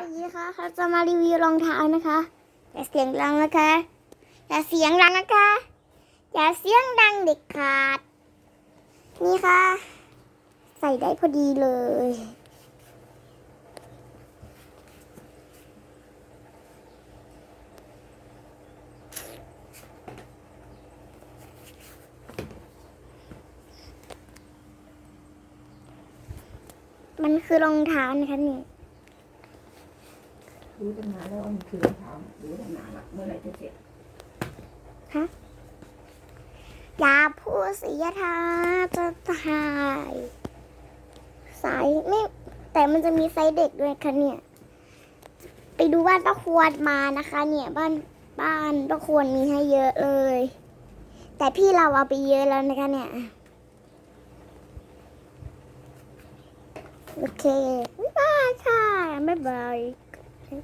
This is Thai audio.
วัสดีค่ะเราจะมารีวิวรองเท้านะคะอย่าเสียงดังนะคะอย่าเสียงดังนะคะอย่าเสียงดังเด็กขาด นี่ค่ะ ใส่ได้พอดีเลย มันคือรองเท้านะคะนี่ รู้ตั้งนานแล้วว่ามันคือรองเท้ารู้ตั้งนานละเมื่อไหร่จะเสร็จอย่าพูดสิยทาจะถ่ายสายไม่แต่มันจะมีไซส์เด็กด้วยค่ะเนี่ย ไปดูบ้านป้าควรมานะคะ เนี่ยบ้านบ้านป้าควรมีให้เยอะเลย แต่พี่เราเอาไปเยอะแล้วนะคะเนี่ยโอเคบ๊ายบายค่ะบ๊ายบาย Okay.